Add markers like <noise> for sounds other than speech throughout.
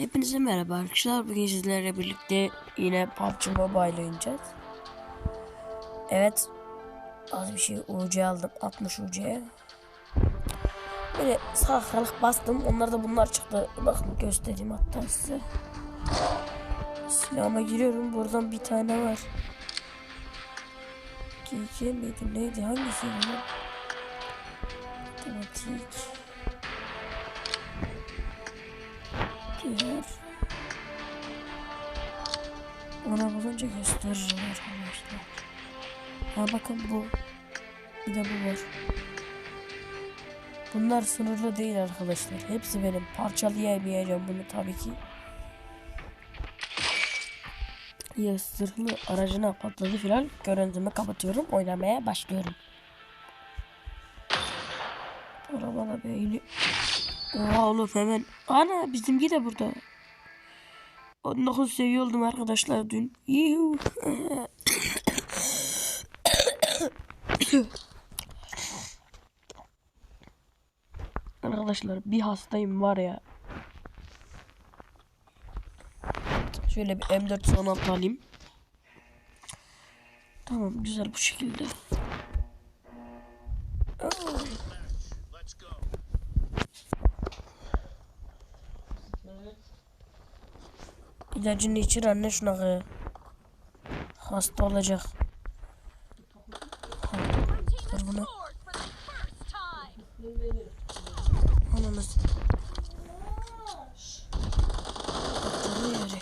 Hepinize merhaba arkadaşlar. Bugün sizlerle birlikte yine PUBG Mobile oynayacağız. Evet. Az bir şey UC aldım. 60 UC'ye. Böyle sağlık bastım. Onlar da bunlar çıktı. Bakın göstereyim hatta size. Silahıma giriyorum. Buradan bir tane var. GG miydi neydi hangisi bu? Diğer. Ona bulunca gösteririm arkadaşlar. Ha bakın bu. Bir de bu var. Bunlar sınırlı değil arkadaşlar. Hepsi benim. Parçalayamayacağım bunu tabii ki. Ya zırhlı aracına patladı filan. Görüntümü kapatıyorum. Oynamaya başlıyorum. Arabana beyni. Oha oğlum hemen. Ana bizimki de burada. 19 seviye oldum arkadaşlar dün. Yuhu. arkadaşlar bir hastayım var ya. Şöyle bir M4 son alayım. Tamam güzel bu şekilde. Oh. İlacını içir anne şuna. Hasta olacak. Dur bunu. Yere.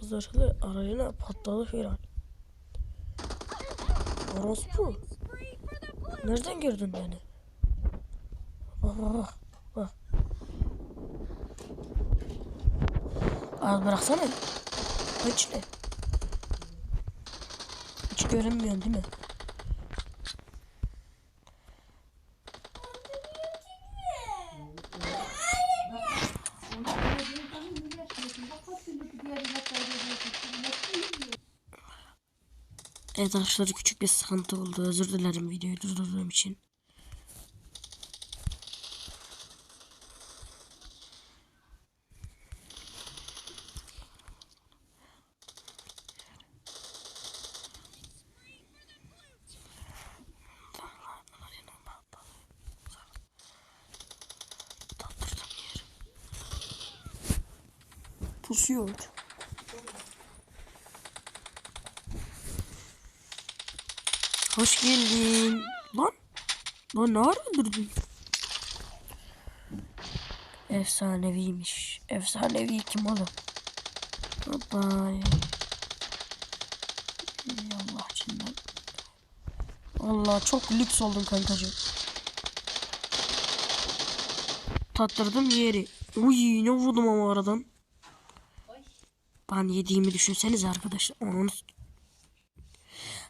Zırhlı arayına patladı filan. Orospu. Nereden gördün beni? Bak bak bak. bak. Az bıraksana. Hiç ne? Hiç görünmüyorsun değil mi? Evet arkadaşlar küçük bir sıkıntı oldu. Özür dilerim videoyu durdurduğum için. Pusuyor. Hoş geldin. Lan. Lan ne öldürdün? Efsaneviymiş. Efsanevi kim oğlum? Bye. Allah içinden. Allah çok lüks oldun kankacığım. Tattırdım yeri. Uy ne vurdum ama aradan. Ben yediğimi düşünseniz arkadaşlar. Onun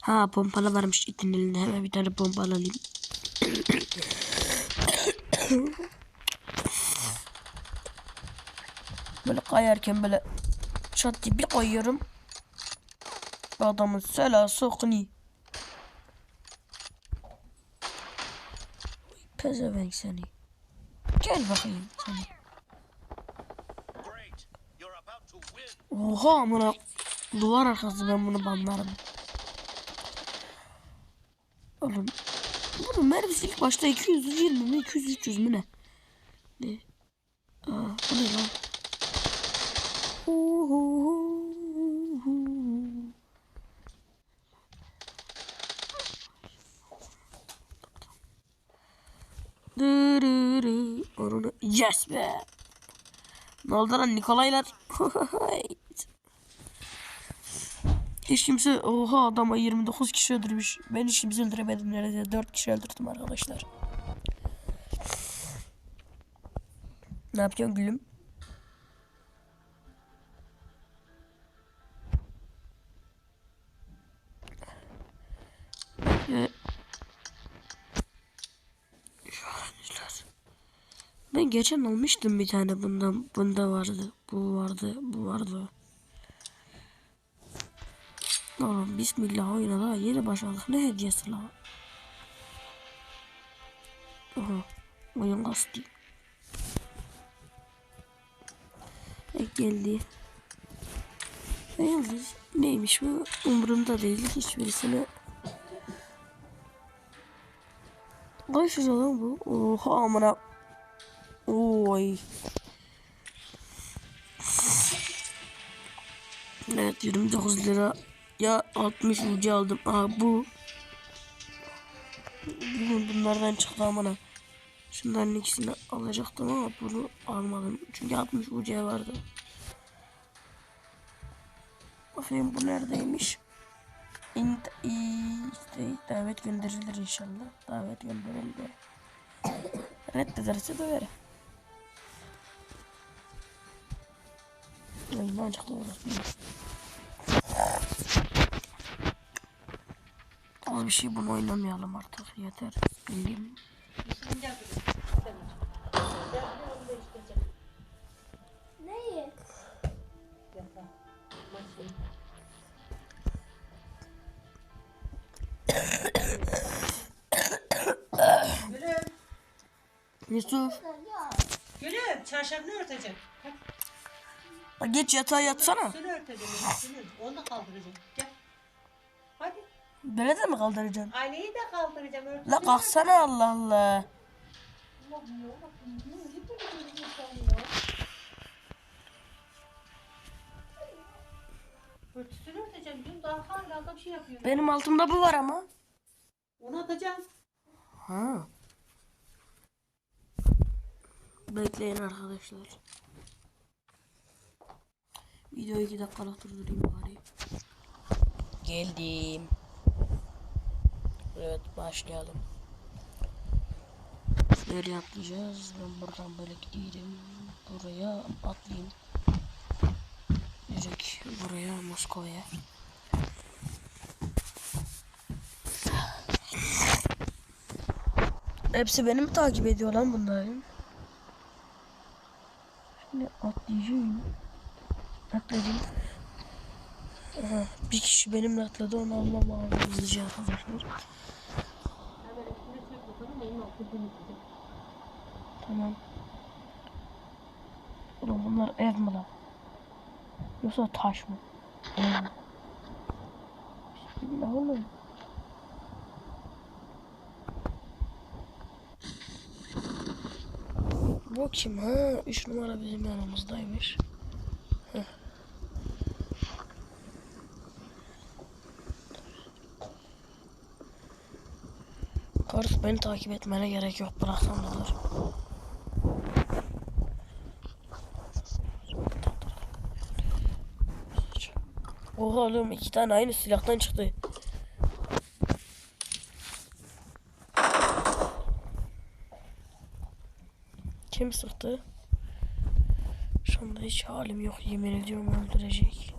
Ha pompalı varmış itin elinde. Hemen bir tane pompalı alayım. <coughs> böyle kayarken böyle çat diye bir koyuyorum. Adamın selası okuni. Pezevenk seni. Gel bakayım seni. Oha amına duvar arkası ben bunu banlarım. Oğlum. Bunun mermisi ilk başta 220 mi 200 300 mü ne? Ne? Aa, bu ne lan? Yes be. Ne oldu lan Nikolaylar? <laughs> Hiç kimse oha adama 29 kişi öldürmüş. Ben hiç kimse öldüremedim neredeyse 4 kişi öldürdüm arkadaşlar. Ne yapıyorsun gülüm? Ee, Ben geçen almıştım bir tane bundan. Bunda vardı. Bu vardı. Bu vardı. Oğlum bismillah oyuna daha yeni başladık. Ne hediyesi la? Oha. Oyun kastı. E geldi. E Yıldız neymiş bu? Umurumda değil hiçbirisine. Kaç lan bu? Oha amına. Oy. Evet 29 lira. Ya 60 ucu aldım. Aa bu. Bugün bunlardan çıktı amına. Şunların ikisini alacaktım ama bunu almadım. Çünkü 60 ucuya vardı. Bakayım bu neredeymiş? İnt işte davet gönderilir inşallah. Davet gönderildi. Reddederse döverim. Oyundan çıktı orası. Az bir şey bunu oynamayalım artık yeter. Neyi? Gülüm, Yusuf. Gülüm çarşafını örteceğim. Hadi, ha Geç yatağa yatsana. Örteceğim, üstünü. Onu da kaldıracağım. Gel. Hadi. Böyle de mi kaldıracaksın? Aynayı da kaldıracağım, örteceğim. La kalksana Allah Allah. Örtüsünü örteceğim. Dün daha hala da bir şey yapıyor. Benim altımda bu var ama. Onu atacağım. Ha. Bekleyin arkadaşlar. Videoyu 2 dakikalık durdurayım bari. Geldim. Evet başlayalım. Nereye atlayacağız? Ben buradan böyle gideyim. Buraya atlayayım. Direkt buraya Moskova'ya. Hepsi beni mi takip ediyor lan bunların? Şimdi atlayacağım. Atladım. Aha, bir kişi benimle atladı onu almam lazım hızlıca arkadaşlar. Tamam. Ulan bunlar ev mi lan? Yoksa taş mı? Ev mi? Bismillah oğlum. Bu kim ha? 3 numara bizim yanımızdaymış. Heh. Karus beni takip etmene gerek yok. Bıraksan da olur. Oha oğlum iki tane aynı silahtan çıktı. Kim sıktı? Şu hiç halim yok yemin ediyorum öldürecek.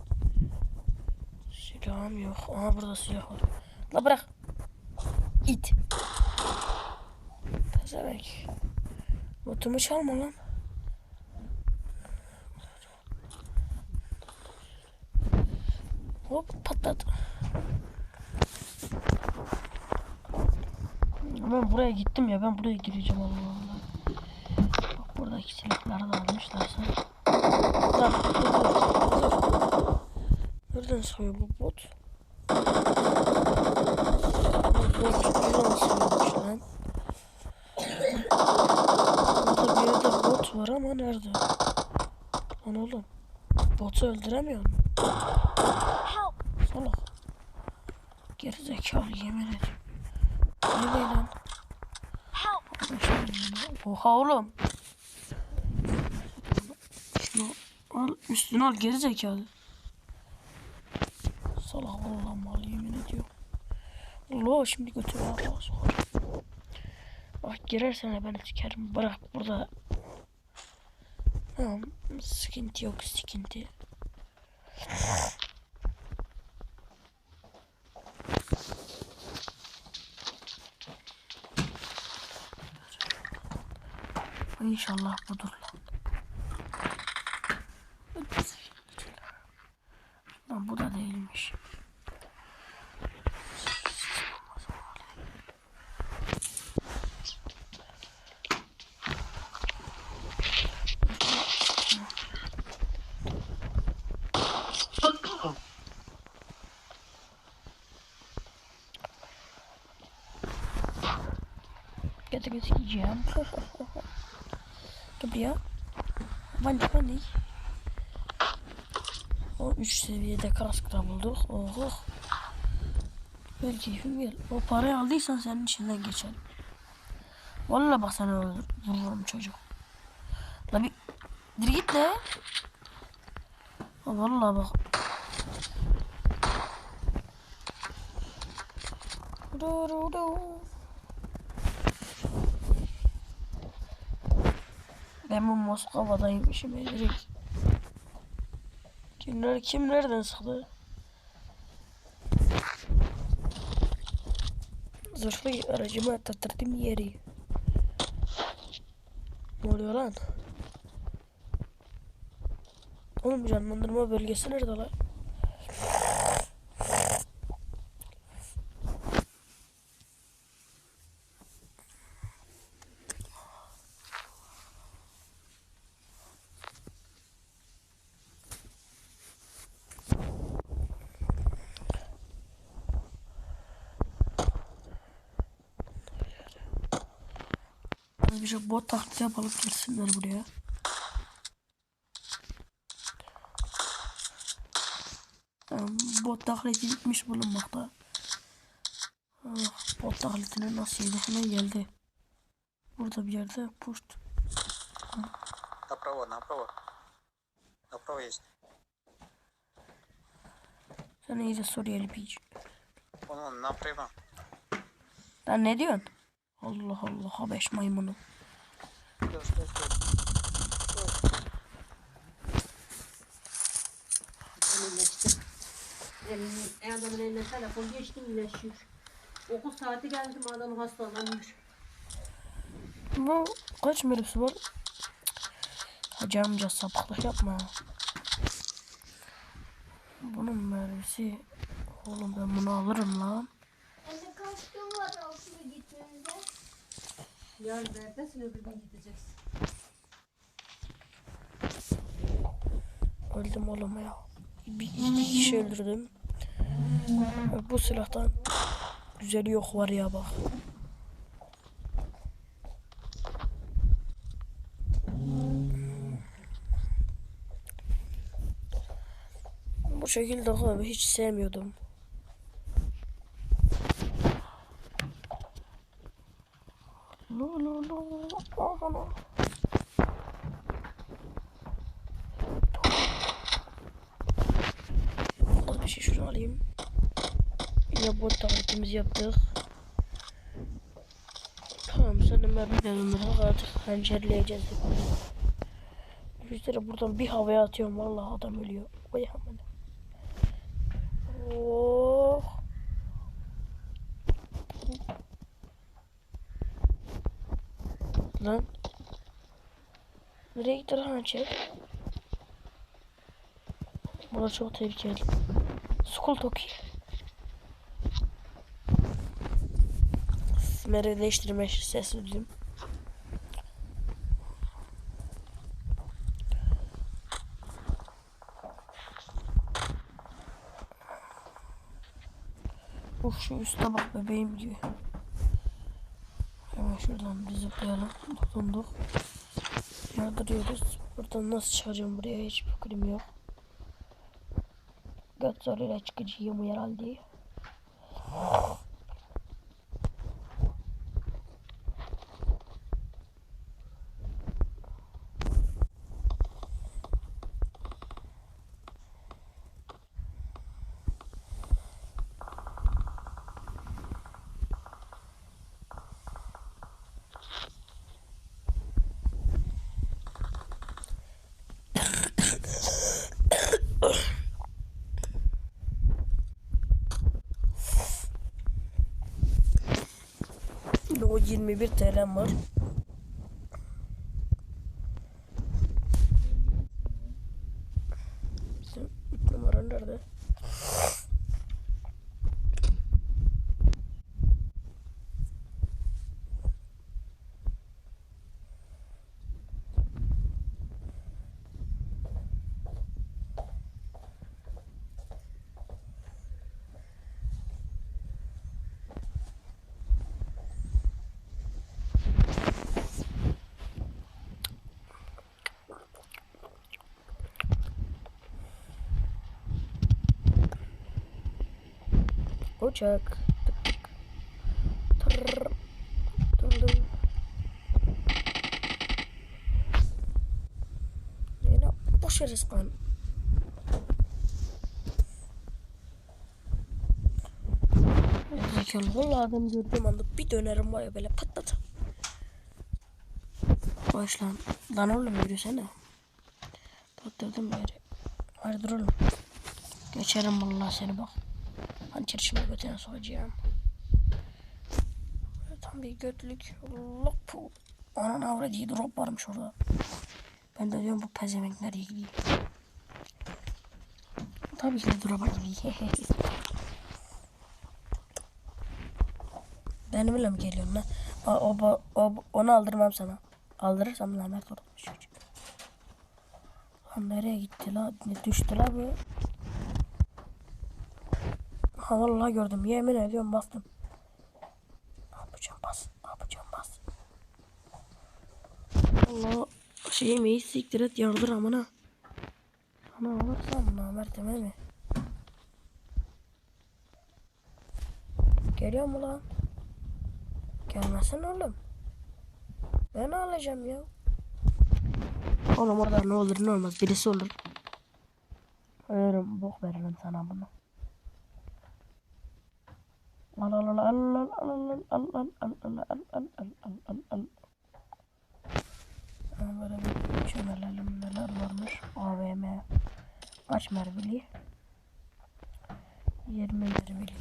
Silahım yok. Aha burada silah var. La bırak. İt. Pezevenk. Botumu çalma lan. Hop patladı. Ben buraya gittim ya ben buraya gireceğim Allah Allah. Bak buradaki silahları da almışlarsa. Lan dur dur dur. Nereden sıkıyor bu bot? Bu bot buradan sıkıyormuş lan. Burada bir yerde bot var ama nerede? Lan oğlum. Botu öldüremiyor mu? Salak. Gerizekalı yemin ederim. Ne lan? Oha oğlum. Şunu al üstüne al geri zekalı. Salak Allah mal yemin ediyorum. Allah şimdi götür Allah sokar. Bak girersen ben sikerim. Bırak burada. Tamam. Sıkıntı yok sıkıntı. İnşallah budur lan bu da değilmiş. Sikeceğim. Gel buraya. Bandi bandi. O 3 seviyede kaskta bulduk. Oh oh. Gel keyfim gel. O parayı aldıysan senin içinden geçerim. Vallahi bak sana öldür, vururum çocuk. La bir dir git de. Ha, Vallahi bak. Du, du, du. Ben bu Moskova'daymışım Edrik. Kimler kim nereden sıktı? Zırhlı aracıma attırdım yeri. Ne oluyor lan? Oğlum canlandırma bölgesi nerede lan? Bir şey bot taklidi yapalım gelsinler buraya. Tamam, bot taklidi bitmiş bulunmakta. Ah, bot taklidine nasıl yedi hemen geldi. Burada bir yerde puşt. Направо, направо. Направо есть. Sen iyice Suriyeli piç. Вон, вон, направо. Lan ne diyorsun? Allah Allah Habeş maymunu. Boş boş boş. Boş. Adamın eline telefon geçtim iyileşiyor. Okul saati geldi mi adam hastalanmış. Bu kaç minibüsü var? Hacı amca sapıklık yapma. Bunun mermisi. Oğlum ben bunu alırım lan. Yarın neredesin öbür gün gideceksin. Öldüm oğlum ya. Bir iki kişi öldürdüm. Bu silahtan güzeli yok var ya bak. Bu şekilde abi hiç sevmiyordum. Az bir şey şunu alayım. Yine bot taklitimizi yaptık. Tamam sen mermi de döndürdük artık hançerleyeceğiz. Düşünsene buradan bir havaya atıyorum vallahi adam ölüyor. Vay aman. Oh. Lan. Lan hançer? Burası çok tehlikeli. School Toki. Smer'i değiştirme ses duydum. Uf şu üstte bak bebeğim diyor. Şuradan bir zıplayalım. Tutunduk. Yardırıyoruz. Buradan nasıl çıkacağım buraya hiç fikrim yok. Göt zoruyla çıkacağım herhalde. O 21 TL'm var. Bizim üç numara nerede? Uçak. Yine boş yere spawn. Zekalı valla adam gördüğüm anda bir dönerim var ya böyle patlat. Boş lan. Lan oğlum yürüsene. Patladım yere. Hadi dur oğlum. Geçerim vallahi seni bak. Hançer şimdi götüne soğuyacağım. Böyle Tam bir götlük. Bu. Anan avra diye drop varmış orada. Ben de diyorum bu pezevenk nereye gidiyor. Tabii ki de drop'a gidiyor. <laughs> Benimle mi geliyorsun lan? O, o, o, onu aldırmam sana. Aldırırsam lanet olmuş çocuk. Lan nereye gitti la? Ne düştü la bu? Ha vallahi gördüm. Yemin ediyorum bastım. Ne yapacağım bas. Ne yapacağım bas. Allah şey mi siktir et yardır amına. Ana alırsam namerteme mi? Geliyor mu lan? Gelmesin oğlum. Ben alacağım ya. Oğlum orada ne olur ne olmaz birisi olur. Veririm bok veririm sana bunu. Böyle bir çömelelim neler varmış. AVM. Kaç mermili? 20 mermili.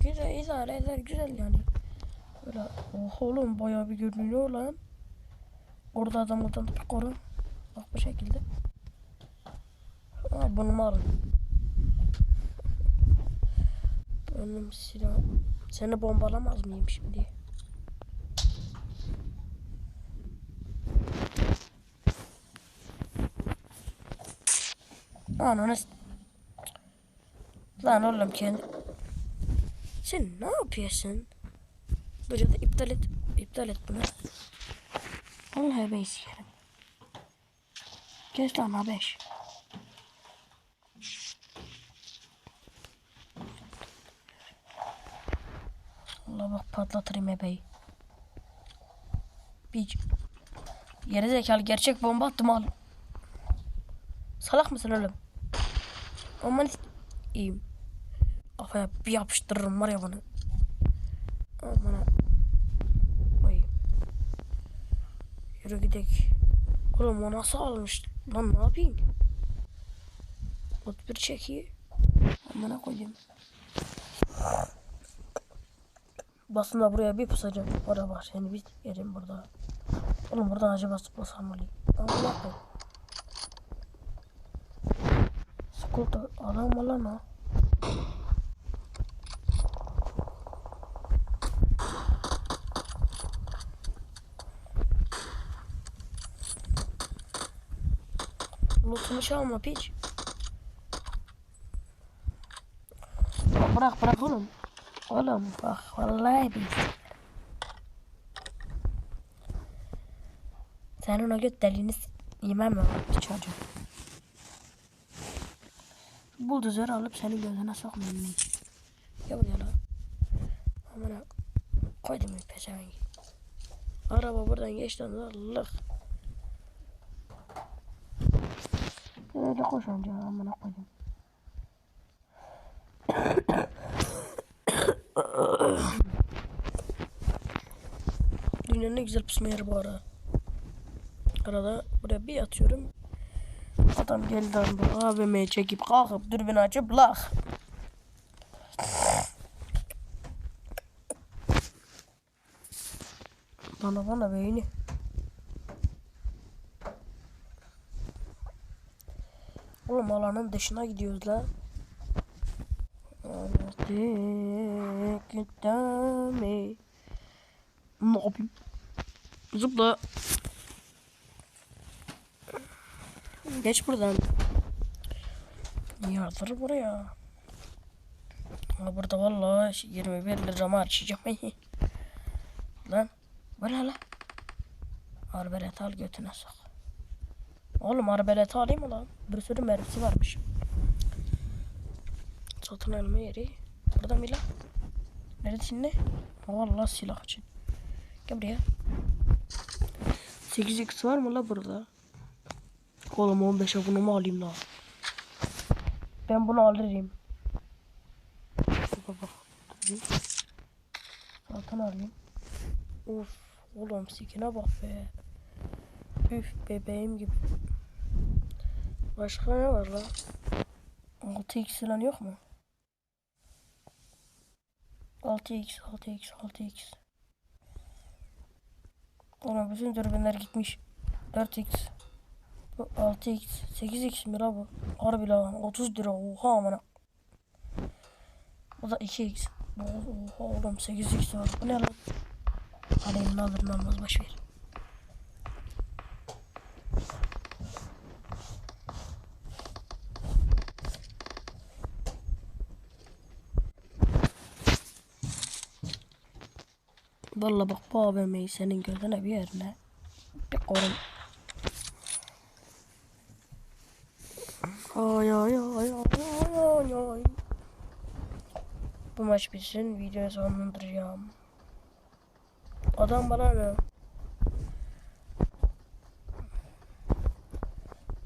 Güzel idare eder güzel yani. Böyle oha oğlum bayağı bir görünüyor lan. Orada adam bir koru. Bak bu şekilde. Ha, bunu mu? Benim silah. Seni bombalamaz mıyım şimdi? Ananı Lan oğlum kendi... Sen ne yapıyorsun? Ya da iptal et. İptal et bunu. Vallahi ben sikerim. Geç lan habeş. Allah patlatırım ebeyi. Bir Geri zekalı gerçek bomba attım al. Salak mısın oğlum? Aman iyiyim. Kafaya bir yapıştırırım var ya bunu. Aman Oy. Yürü gidelim. Oğlum o nasıl almış? Lan ne yapayım? Ot bir çekiyor. Amına koyayım. Basında buraya bir pusacağım. Orada var. Seni bir yerim burada. Oğlum buradan acaba basam mı? Koyayım. Scooter adam mı lan o? Lootumu çalma piç. Ya bırak bırak oğlum. Oğlum bak vallahi bir. Senin o göt deliğini yemem mi var çocuğum? Buldozer alıp senin gözüne sokmayayım ben. Ya buraya lan. Amına koydum bir peşevengi. Araba buradan geçti Allah. Öyle koş önce amına koydum. Dünyanın en güzel pusma yeri bu ara. Arada buraya bir atıyorum. Adam geldi anda AVM'ye çekip kalkıp dürbün açıp lak. Bana bana beyni. Oğlum alanın dışına gidiyoruz la. Artık gitmemi. Ne yapayım? Zıpla. Geç buradan. Yardır buraya. Ha burada vallahi 21 liramı harcayacağım. <laughs> lan. Böyle lan. Arbelet al götüne sok. Oğlum arbelet alayım mı lan? Bir sürü mermisi varmış. Satın alma yeri. Burada mı lan? Neredesin ne? Vallahi silah için. Gel buraya. 8x var mı la burada? Oğlum 15 abonumu alayım la. Ben bunu alırım. Bak bak. Zaten alayım. Of oğlum sikine bak be. Üf bebeğim gibi. Başka ne var la? 6x falan yok mu? 6x 6x 6x. Ona bütün dürbünler gitmiş. 4x. Bu 6x. 8x mi la bu? Harbi lan 30 lira. Oha amına. Bu da 2x. Oha oğlum 8x var. Bu ne lan? Alayım ne alır ne almaz boşver. Vallahi bak bu AVM'yi senin gözüne bir yerine bir korun. Ay ay ay ay ay ay. Bu maç bitsin videoyu sonlandıracağım. Adam bana ne?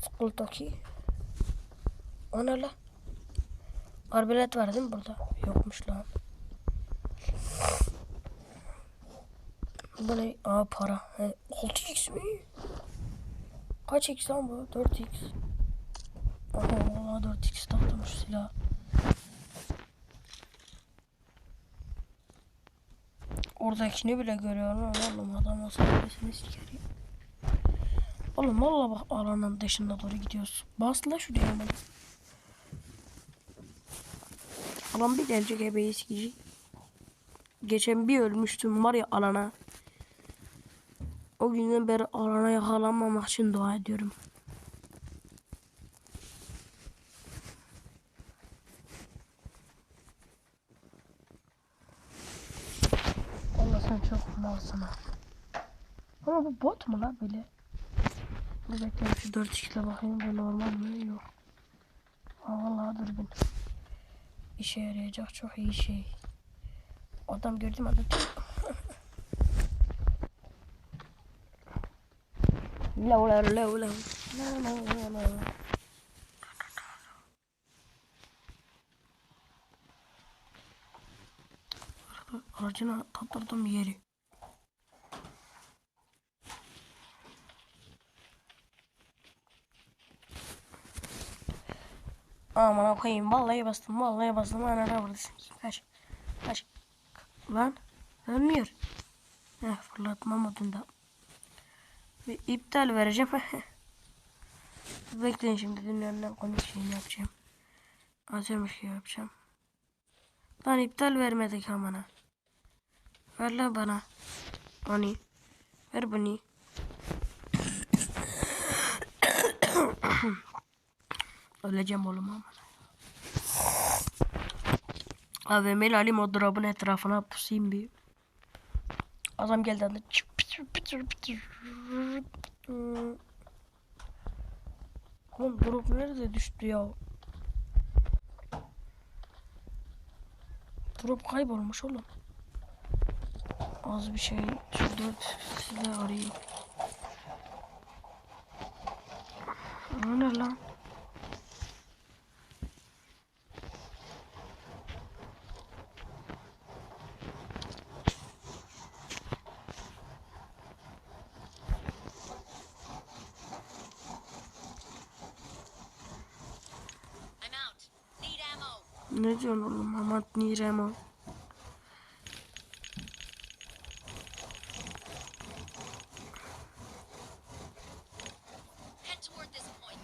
Skulltaki. O ne la? Arbelet var değil mi burada? Yokmuş lan. Bu ne? Aa para. He, 6x mi? Kaç x lan bu? 4x. Aha 4x taktım silah. Oradakini bile görüyorum ama oğlum adam olsa öylesini sikerim. Oğlum valla bak alanın dışına doğru gidiyoruz. Bas la şuraya hemen. Alan bir gelecek ebeyi sikecek. Geçen bir ölmüştüm var ya alana. O günden beri alana yakalanmamak için dua ediyorum. Allah sen çok malsın ha. Ama bu bot mu lan böyle? Dur bekle şu 4 x'le bakayım bu normal mi? Yok. Aa vallahi dürbün. İşe yarayacak çok iyi şey. Adam gördüm adam. Lev lev lev lev. La la la la. Aracına kaptırdım yeri. Aman koyayım vallahi bastım vallahi bastım ana buradasın kaç kaç lan ölmüyor Heh, fırlatma modunda bir iptal vereceğim. <laughs> Bekleyin şimdi dünyanın komik şeyini yapacağım. Acayip şey yapacağım. Lan iptal vermedik amana ver lan bana. Onu ver bunu <coughs> Öleceğim oğlum ama. AVM'li alayım o etrafına pusayım bir. Adam geldi adı. Oğlum drop nerede düştü ya? Drop kaybolmuş oğlum. Az bir şey. Şu dört size arayayım. Ne lan? Ne diyorsun oğlum? This point.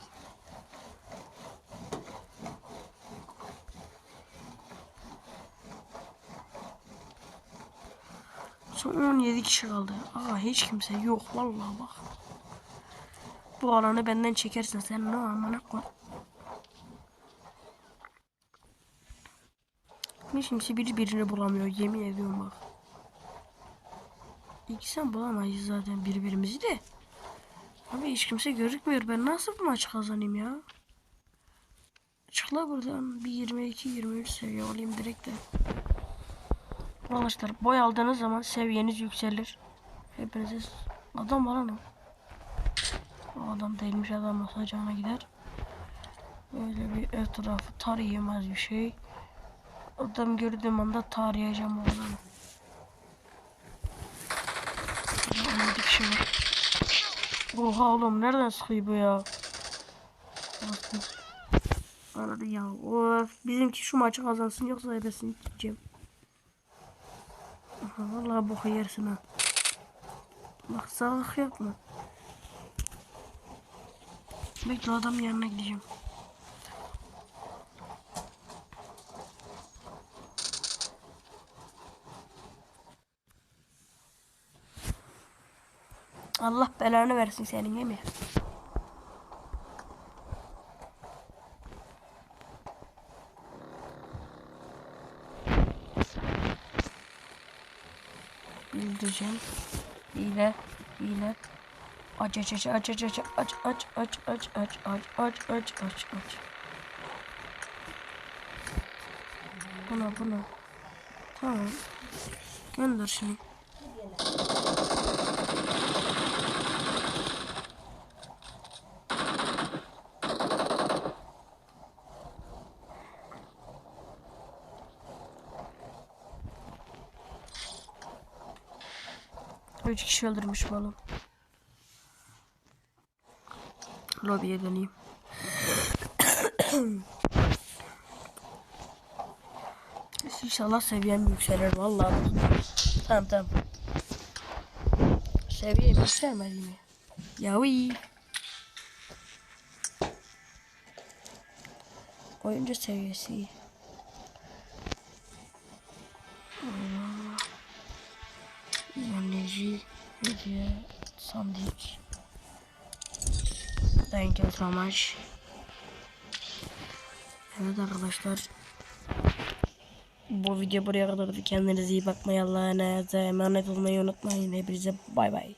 Son 17 kişi kaldı. Aa hiç kimse yok vallahi bak. Bu alanı benden çekersin sen ne amına koy. Hiç kimse birbirini bulamıyor yemin ediyorum bak. İkisinden bulamayız zaten birbirimizi de. Abi hiç kimse gözükmüyor. Ben nasıl bu maçı kazanayım ya? Çıkla buradan bir 22-23 seviye alayım direkt de. Arkadaşlar boy aldığınız zaman seviyeniz yükselir. Hepinize adam var lan o. Adam değilmiş adam olsa cana gider. Böyle bir etrafı tarayamaz bir şey. Adam gördüğüm anda tarayacağım o adamı. Burada 17 kişi var. Oha oğlum nereden sıkıyor bu ya? Aradı ya. Of bizimki şu maçı kazansın yoksa ebesini gideceğim. Vallahi boku yersin ha. Bak sağlık yapma. Bekle adam yanına gideceğim. Allah belanı versin senin değil mi? Bildireceğim. Hile. Hile. Aç aç aç aç aç aç aç aç aç aç aç aç aç aç aç aç. Buna buna. Tamam. Gönder şunu. 3 kişi öldürmüş bu adam. Lobiye döneyim. İnşallah seviyem yükselir vallahi. Tamam tamam. Seviyem yükselmedi mi? Yavi. Oyuncu seviyesi. So. Evet arkadaşlar. Bu video buraya kadardı. Kendinize iyi bakmayı Allah'a emanet olmayı unutmayın. Hepinize bay bay.